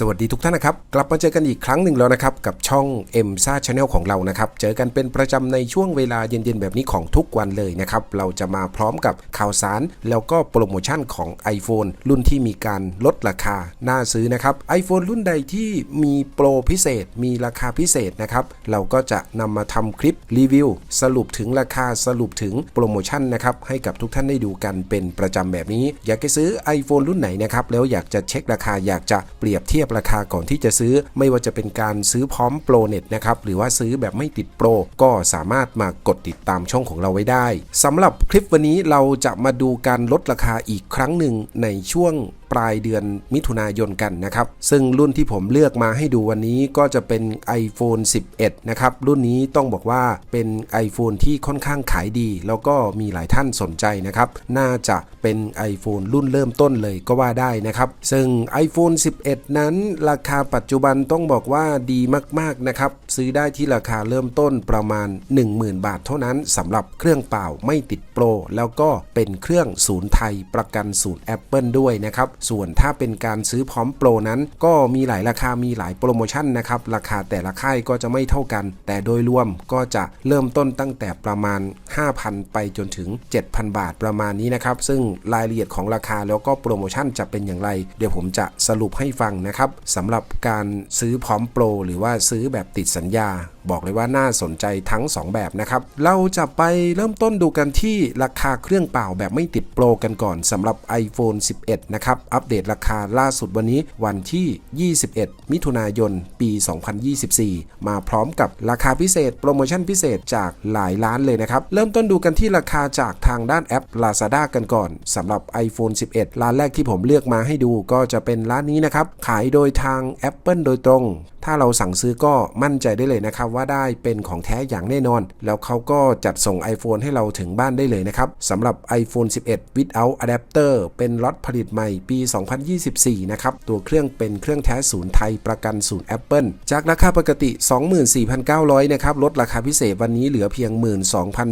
สวัสดีทุกท่านนะครับ กลับมาเจอกันอีกครั้งหนึ่งแล้วนะครับ กับช่อง m อ็มซ่าชาแนลของเรานะครับ เจอกันเป็นประจำในช่วงเวลาเย็นๆ แบบนี้ของทุกวันเลยนะครับ เราจะมาพร้อมกับข่าวสาร แล้วก็โปรโมชั่นของ iPhone รุ่นที่มีการลดราคา น่าซื้อนะครับ iPhone รุ่นใดที่มีโปรพิเศษ มีราคาพิเศษนะครับ เราก็จะนำมาทำคลิปรีวิว สรุปถึงราคาสรุปถึงโปรโมชั่นนะครับให้กับทุกท่านได้ดูกันเป็นประจำแบบนี้ อยากจะซื้อ iPhone รุ่นไหนนะครับแล้วอยากจะเช็คราคาอยากจะเปรียบเทียบราคาก่อนที่จะซื้อ ไม่ว่าจะเป็นการซื้อพร้อมโปรเน็ตนะครับหรือว่าซื้อแบบไม่ติดโปรก็สามารถมากดติดตามช่องของเราไว้ได้สำหรับคลิปวันนี้เราจะมาดูการลดราคาอีกครั้งหนึ่งในช่วง ลายเดือนมิถุนายนกันนะครับ ซึ่งรุ่นที่ผมเลือกมาให้ดูวันนี้ก็จะเป็น iPhone 11 นะครับ รุ่นนี้ต้องบอกว่าเป็น iPhone ที่ค่อนข้างขายดี แล้วก็มีหลายท่านสนใจนะครับ น่าจะเป็น iPhone รุ่นเริ่มต้นเลยก็ว่าได้นะครับ ซึ่ง iPhone 11 นั้นราคาปัจจุบันต้องบอกว่าดีมากๆนะครับ ซื้อได้ที่ราคาเริ่มต้นประมาณ 10,000 บาทเท่านั้นสำหรับเครื่องเปล่าไม่ติดโปรแล้วก็เป็นเครื่องศูนย์ไทยประกันศูนย์ Apple ด้วยนะครับส่วนถ้าเป็นการซื้อพร้อมโปรนั้น ก็มีหลายราคามีหลายโปรโมชั่นนะครับราคาแต่ละค่ายก็จะไม่เท่ากัน แต่โดยรวมก็จะเริ่มต้นตั้งแต่ประมาณ 5,000 ไปจนถึง 7,000 บาทประมาณนี้นะครับ ซึ่งรายละเอียดของราคาแล้วก็โปรโมชั่นจะเป็นอย่างไร เดี๋ยวผมจะสรุปให้ฟังนะครับสำหรับการซื้อพร้อมโปรหรือว่าซื้อแบบติดสัญญา บอกเลยว่าน่าสนใจทั้ง 2 แบบนะครับ เราจะไปเริ่มต้นดูกันที่ราคาเครื่องเปล่าแบบไม่ติดโปรกันก่อนสำหรับ iPhone 11 นะครับ อัปเดตราคาล่าสุดวันนี้วันที่ 21 มิถุนายน ปี 2024 มาพร้อมกับราคาพิเศษ โปรโมชั่นพิเศษจากหลายร้านเลยนะครับ เริ่มต้นดูกันที่ราคาจากทางด้านแอป Lazada กันก่อนสำหรับ iPhone 11 ร้านแรกที่ผมเลือกมาให้ดูก็จะเป็นร้านนี้นะครับ ขายโดยทาง Apple โดยตรง ถ้าเราสั่งซื้อก็มั่นใจได้เลยนะครับว่าได้เป็นของแท้อย่างแน่นอน แล้วเขาก็จัดส่ง iPhone ให้เราถึงบ้านได้เลยนะครับสำหรับ iPhone 11 without adapter เป็นล็อตผลิตใหม่ปี 2024 นะครับ ตัวเครื่องเป็นเครื่องแท้ศูนย์ไทยประกันศูนย์ Apple จากราคาปกติ 24,900 นะครับ ลดราคาพิเศษวันนี้เหลือเพียง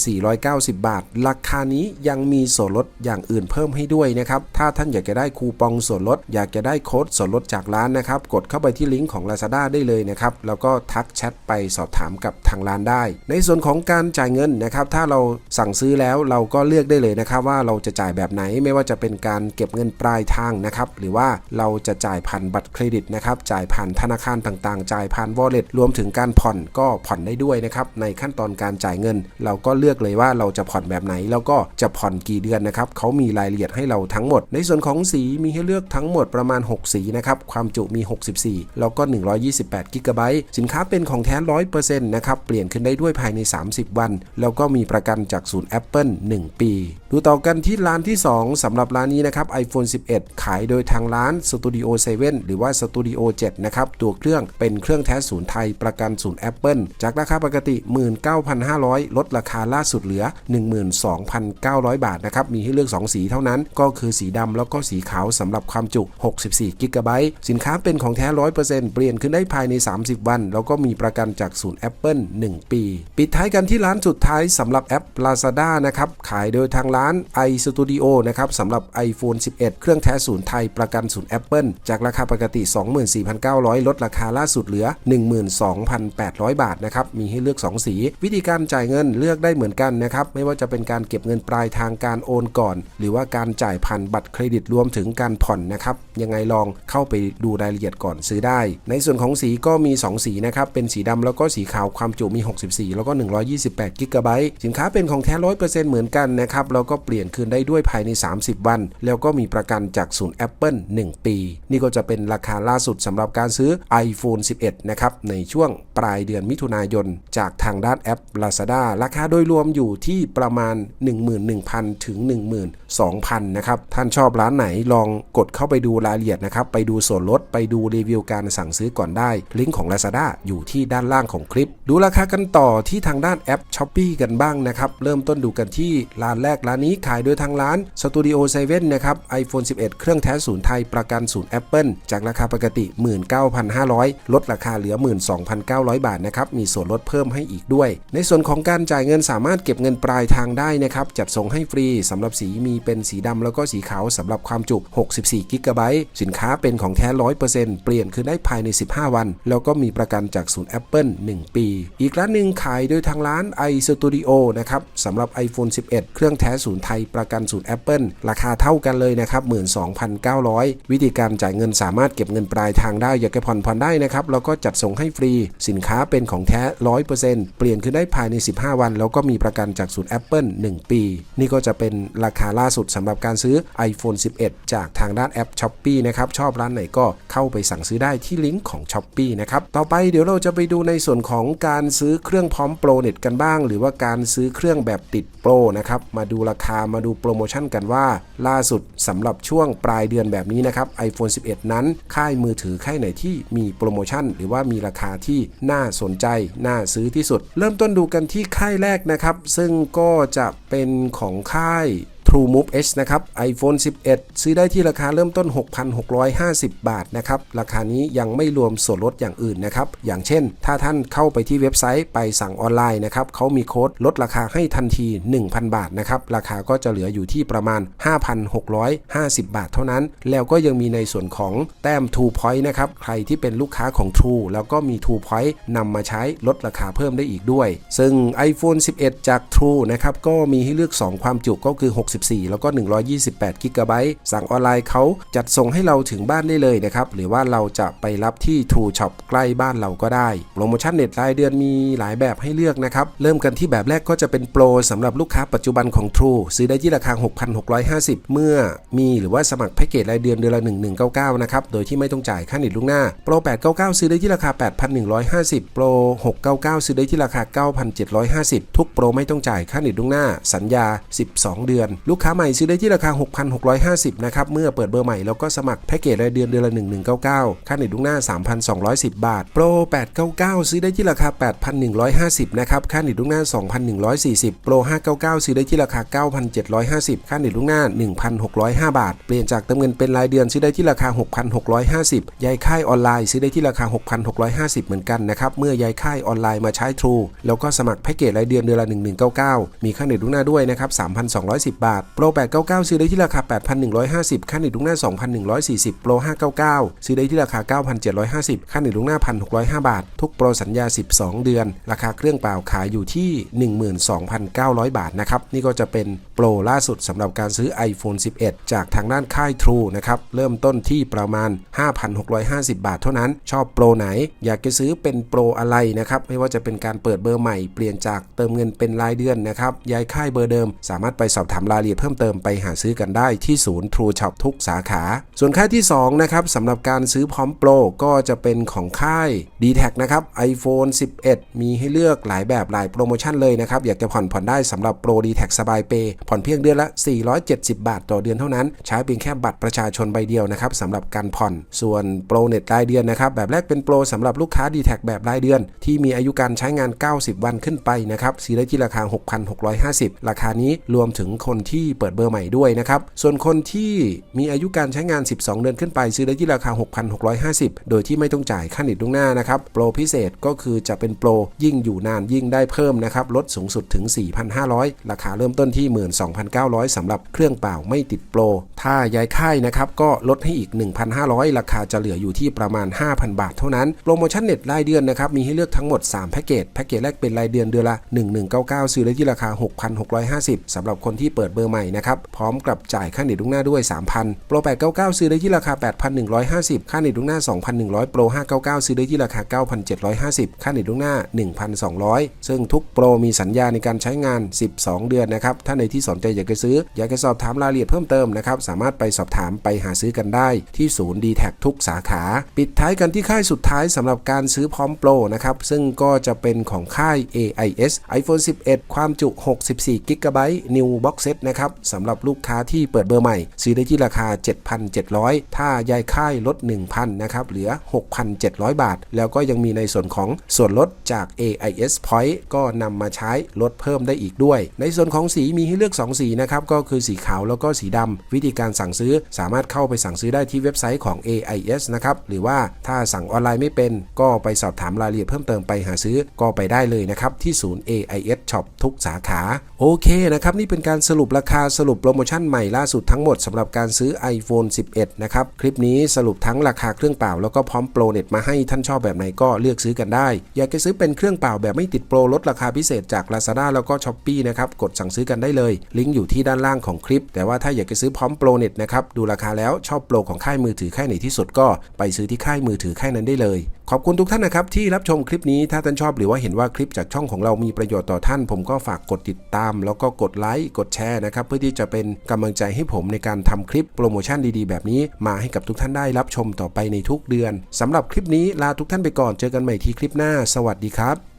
12,490 บาท ราคานี้ยังมีส่วนลดอย่างอื่นเพิ่มให้ด้วยนะครับ ถ้าท่านอยากจะได้คูปองส่วนลด อยากจะได้โค้ดส่วนลดจากร้านนะครับ กดเข้าไปที่ลิงก์ของ Lazada ได้เลยนะครับแล้วก็ทักแชทไปสอบถามกับทางร้านได้ ในส่วนของการจ่ายเงินนะครับ ถ้าเราสั่งซื้อแล้วเราก็เลือกได้เลยนะครับ ว่าเราจะจ่ายแบบไหนไม่ว่าจะเป็นการเก็บเงินปลายทางนะครับ หรือว่าเราจะจ่ายผ่านบัตรเครดิตนะครับ จ่ายผ่านธนาคารต่างๆ จ่ายผ่าน wallet รวมถึงการผ่อนก็ผ่อนได้ด้วยนะครับ ในขั้นตอนการจ่ายเงิน เราก็เลือกเลยว่าเราจะผ่อนแบบไหน แล้วก็จะผ่อนกี่เดือนนะครับเขามีรายละเอียดให้เราทั้งหมด ในส่วนของสีมีให้เลือกทั้งหมดประมาณ 6 สีนะครับความจุมี 64 แล้วก็ 128กิกะไบต์สินค้าเป็นของแท้ 100%นะครับ เปลี่ยนขึ้นได้ด้วยภายใน 30 วัน แล้วก็มีประกันจากศูนย์ Apple 1 ปี ดูต่อกันที่ร้านที่ 2สำหรับร้านนี้นะครับ iPhone 11 ขายโดยทางร้าน Studio 7 หรือว่า Studio 7 นะครับ ตัวเครื่องเป็นเครื่องแท้ศูนย์ไทยประกันศูนย์ Apple จากราคาปกติ 19,500 ลดราคาล่าสุดเหลือ 12,900 บาทนะครับ มีให้เลือก 2 สีเท่านั้น ก็คือสีดำแล้วก็สีขาวสำหรับความจุ 64กิกะไบต์สินค้าเป็นของแท้ 100%เปลี่ยนขึ้นได้ภายใน 30 วัน แล้วก็มีประกันจากศูนย์ Apple 1 ปี ปิดท้ายกันที่ร้านสุดท้ายสำหรับแอป Lazada นะครับ ขายโดยทางร้าน iStudio นะครับสำหรับ iPhone 11 เครื่องแท้ศูนย์ไทยประกันศูนย์ Apple จากราคาปกติ 24,900 ลดราคาล่าสุดเหลือ 12,800 บาทนะครับ มีให้เลือก 2 สี วิธีการจ่ายเงินเลือกได้เหมือนกันนะครับ ไม่ว่าจะเป็นการเก็บเงินปลายทางการโอนก่อน หรือว่าการจ่ายผ่านบัตรเครดิตรวมถึงการผ่อนนะครับ ยังไงลองเข้าไปดูรายละเอียดก่อนซื้อได้ ในส่วนของสีก็มี 2 สีนะครับ เป็นสีดำแล้วก็สีขาวความจุมี 64 แล้วก็ 128กิกะไบต์สินค้าเป็นของแท้100%เปอร์เซ็นต์เหมือนกันนะครับ แล้วก็เปลี่ยนคืนได้ด้วยภายใน 30 วัน แล้วก็มีประกันจากศูนย์ Apple 1 ปี นี่ก็จะเป็นราคาล่าสุดสำหรับการซื้อ iPhone 11 นะครับ ในช่วงปลายเดือนมิถุนายน จากทางด้านแอป Lazada ราคาโดยรวมอยู่ที่ประมาณ 11,000 ถึง 12,000 นะครับ ท่านชอบร้านไหนลองกดเข้าไปดูรายละเอียดนะครับ ไปดูส่วนลด ไปดูรีวิวการสั่งซื้อก่อนได้ลิงก์ของ Lazada อยู่ที่ด้านล่างของคลิป ดูราคากันต่อที่ทางด้านแอป s h o p e e กันบ้างนะครับ เริ่มต้นดูกันที่ร้านแรกร้านนี้ขายโดยทางร้าน Studio 7นะครับ iPhone 11 เครื่องแท้ศูนย์ไทยประกันศูนย์ Apple จากราคาปกติ 19,500 ลดราคาเหลือ 12,900 บาทนะครับ มีส่วนลดเพิ่มให้อีกด้วย ในส่วนของการจ่ายเงินสามารถเก็บเงินปลายทางได้นะครับ จัดส่งให้ฟรีสำหรับสีมีเป็นสีดำแล้วก็สีขาวสำหรับความจุ 64กิกะไบต์สินค้าเป็นของแท้ 100%เปลี่ยนคือได้ภายใน 15 วันแล้วก็มีประกันจากศูนย์ Apple 1 ปี อีกร้านหนึ่งขายโดยทางร้าน iStudio นะครับสำหรับ iPhone 11 เครื่องแท้ศูนย์ไทยประกันศูนย์ Apple ราคาเท่ากันเลยนะครับ12,900 วิธีการจ่ายเงินสามารถเก็บเงินปลายทางได้ อยากจะผ่อนผ่อนได้นะครับแล้วก็จัดส่งให้ฟรี สินค้าเป็นของแท้ 100%เปลี่ยนคือได้ภายใน 15 วัน แล้วก็มีประกันจากศูนย์ Apple 1 ปี นี่ก็จะเป็นราคาล่าสุดสำหรับการซื้อ iPhone 11 จากทางด้านแอป s h o p e e นะครับชอบร้านไหนก็เข้าไปสั่งซื้อได้ที่ลิงก์ของ s h o p e e นะครับ ต่อไปเดี๋ยวเราจะไปดูในส่วนของการซื้อเครื่องพร้อมโปรเน็ตกันบ้าง หรือว่าการซื้อเครื่องแบบติดโปรนะครับ มาดูราคามาดูโปรโมชั่นกันว่า ล่าสุดสำหรับช่วงปลายเดือนแบบนี้นะครับ iPhone 11 นั้น ค่ายมือถือค่ายไหนที่มีโปรโมชั่น หรือว่ามีราคาที่น่าสนใจ น่าซื้อที่สุด เริ่มต้นดูกันที่ค่ายแรกนะครับ ซึ่งก็จะเป็นของค่าย True Move H นะครับ iPhone 11 ซื้อได้ที่ราคาเริ่มต้น 6,650 บาทนะครับ ราคานี้ยังไม่รวมส่วนลดอย่างอื่นนะครับ อย่างเช่น ถ้าท่านเข้าไปที่เว็บไซต์ไปสั่งออนไลน์นะครับเขามีโค้ดลดราคาให้ทันที 1,000 บาทนะครับ ราคาก็จะเหลืออยู่ที่ประมาณ 5,650 บาทเท่านั้น แล้วก็ยังมีในส่วนของแต้ม True Point นะครับ ใครที่เป็นลูกค้าของ True แล้วก็มี True Point นำมาใช้ลดราคาเพิ่มได้อีกด้วย ซึ่ง iPhone 11 จาก True นะครับก็มีให้เลือก 2 ความจุก็คือ64 แล้วก็ 128กิกะไบต์สั่งออนไลน์เขาจัดส่งให้เราถึงบ้านได้เลยนะครับ หรือว่าเราจะไปรับที่ True Shop ใกล้บ้านเราก็ได้ โปรโมชั่นเน็ตรายเดือนมีหลายแบบให้เลือกนะครับ เริ่มกันที่แบบแรกก็จะเป็นโปรสำหรับลูกค้าปัจจุบันของ True ซื้อได้ที่ราคา 6,650 เมื่อมีหรือว่าสมัครแพ็กเกจรายเดือนเดือนละ 1199 นะครับ โดยที่ไม่ต้องจ่ายค่าเน็ตล่วงหน้า โปร 899 ซื้อได้ที่ราคา 8,150 โปร 699 ซื้อได้ที่ราคา 9,750 ทุกโปรไม่ต้องจ่ายค่าเน็ตล่วงหน้า สัญญา 12 เดือนลูกค้าใหม่ซื้อได้ที่ราคา 6,650 นะครับ เมื่อเปิดเบอร์ใหม่แล้วก็สมัครแพ็กเกจรายเดือนเดือนละ 1199 ค่าเน็ตล่วงหน้า 3,210 บาท โปร 899 ซื้อได้ที่ราคา 8,150 นะครับ ค่าเน็ตล่วงหน้า 2,140 โปร 599 ซื้อได้ที่ราคา 9,750 ค่าเน็ตล่วงหน้า 1,605 บาท เปลี่ยนจากเติมเงินเป็นรายเดือนซื้อได้ที่ราคา 6,650ยายค่ายออนไลน์ซื้อได้ที่ราคา 6,650 เหมือนกันนะครับ เมื่อย้ายค่ายออนไลน์มาใช้ True แล้วก็สมัครแพ็กเกจรายเดือนเดือนละ 1199 มีค่าเน็ตล่วงหน้าด้วยนะครับ 3,210 บาทโปร899 ซื้อได้ที่ราคา 8,150 ค่าเน็ตล่วงหน้า 2,140โปร599 ซื้อได้ที่ราคา 9,750 ค่าเน็ตล่วงหน้า 1,605 บาท ทุกโปรสัญญา 12 เดือน ราคาเครื่องเปล่าขายอยู่ที่ 12,900 บาทนะครับ นี่ก็จะเป็นโปรล่าสุดสำหรับการซื้อ iPhone 11 จากทางด้านค่าย True นะครับ เริ่มต้นที่ประมาณ 5,650 บาทเท่านั้น ชอบโปรไหน อยากจะซื้อเป็นโปรอะไรนะครับ ไม่ว่าจะเป็นการเปิดเบอร์ใหม่ เปลี่ยนจากเติมเงินเป็นรายเดือนนะครับ ย้ายค่ายเบอร์เดิม สามารถไปสอบถามรายละเอียดเพิ่มเติมไปหาซื้อกันได้ที่ศูนย์ True Shop ทุกสาขา ส่วนค่ายที่2นะครับสำหรับการซื้อพร้อมโปรก็จะเป็นของค่าย d t แทนะครับ iPhone 11 มีให้เลือกหลายแบบหลายโปรโมชั่นเลยนะครับ อยากจะผ่อนผ่อนได้สำหรับโปร d t แทสบายเปย์ผ่อนเพียงเดือนละ 470 บาทต่อเดือนเท่านั้น ใช้เพียงแค่บัตรประชาชนใบเดียวนะครับสำหรับการผ่อน ส่วนโปรเน็ตรายเดือนนะครับแบบแรกเป็นโปรสำหรับลูกค้า d t แทแบบรายเดือน ที่มีอายุการใช้งาน 90 วันขึ้นไปนะครับซื้อได้ที่ราคา 6,650 ราคานี้รวมถึงคนที่ที่เปิดเบอร์ใหม่ด้วยนะครับ ส่วนคนที่มีอายุการใช้งาน 12 เดือนขึ้นไปซื้อได้ที่ราคา 6,650 โดยที่ไม่ต้องจ่ายค่าเน็ตล่วงหน้านะครับ โปรพิเศษก็คือจะเป็นโปรยิ่งอยู่นานยิ่งได้เพิ่มนะครับ ลดสูงสุดถึง 4,500 ราคาเริ่มต้นที่ 12,900สำหรับเครื่องเปล่าไม่ติดโปร ถ้าย้ายค่ายนะครับก็ลดให้อีก 1,500 ราคาจะเหลืออยู่ที่ประมาณ 5,000 บาทเท่านั้น โปรโมชั่นเน็ตรายเดือนนะครับ มีให้เลือกทั้งหมด 3 แพ็กเกจ แพ็กเกจแรกเป็นรายเดือนเดือนละ 1199 ซื้อได้ที่ราคา 6,650สำหรับคนที่เปิดเบอร์ใหม่นะครับ พร้อมกับจ่ายค่าเน็ตล่วงหน้าด้วย 3,000 โปร 899 ซื้อได้ที่ราคา 8,150 ค่าเน็ตล่วงหน้า 2,100 โปร 599 ซื้อได้ที่ราคา 9,750 ค่าเน็ตล่วงหน้า 1,200 ซึ่งทุกโปรมีสัญญาในการใช้งาน 12 เดือนนะครับ ถ้าในที่สนใจอยากจะซื้อ อยากจะสอบถามรายละเอียดเพิ่มเติมนะครับ สามารถไปสอบถามไปหาซื้อกันได้ที่ศูนย์ d t แท็ทุกสาขา ปิดท้ายกันที่ค่ายสุดท้ายสำหรับการซื้อพร้อมโปรนะครับ ซึ่งก็จะเป็นของค่าย AIS iPhone 11 ความจุ 64 GB New Box Set นะครับสำหรับลูกค้าที่เปิดเบอร์ใหม่ ซื้อได้ที่ราคา 7,700 ถ้ายายค่ายลด 1,000นะครับเหลือ 6,700 บาท แล้วก็ยังมีในส่วนของส่วนลดจาก AIS Point ก็นำมาใช้ลดเพิ่มได้อีกด้วย ในส่วนของสีมีให้เลือก 2 สีนะครับก็คือสีขาวแล้วก็สีดำวิธีการสั่งซื้อสามารถเข้าไปสั่งซื้อได้ที่เว็บไซต์ของ AIS นะครับหรือว่าถ้าสั่งออนไลน์ไม่เป็นก็ไปสอบถามรายละเอียดเพิ่มเติมไปหาซื้อก็ไปได้เลยนะครับที่ศูนย์ AIS Shop ทุกสาขาโอเคนะครับนี่เป็นการสรุปราคาสรุปโปรโมชั่นใหม่ล่าสุดทั้งหมดสำหรับการซื้อ iPhone 11 นะครับ คลิปนี้สรุปทั้งราคาเครื่องเปล่าแล้วก็พร้อมโปรเน็ตมาให้ท่านชอบแบบไหนก็เลือกซื้อกันได้ อยากจะซื้อเป็นเครื่องเปล่าแบบไม่ติดโปรลดราคาพิเศษจาก Lazada แล้วก็ Shopee นะครับ กดสั่งซื้อกันได้เลย ลิงก์อยู่ที่ด้านล่างของคลิป แต่ว่าถ้าอยากจะซื้อพร้อมโปรเน็ตนะครับดูราคาแล้วชอบโปรของค่ายมือถือค่ายไหนที่สุดก็ไปซื้อที่ค่ายมือถือค่ายนั้นได้เลย ขอบคุณทุกท่านนะครับที่รับชมคลิปนี้ถ้าท่านชอบหรือว่าเห็นว่าคลิปจากช่องของเรามีประโยชน์ต่อท่าน ผมก็ฝากกดติดตาม แล้วก็กดไลค์กดแชร์นะครับเพื่อที่จะเป็นกำลังใจให้ผมในการทำคลิปโปรโมชั่นดีๆ แบบนี้มาให้กับทุกท่านได้รับชมต่อไปในทุกเดือนสำหรับคลิปนี้ลาทุกท่านไปก่อนเจอกันใหม่ที่คลิปหน้า สวัสดีครับ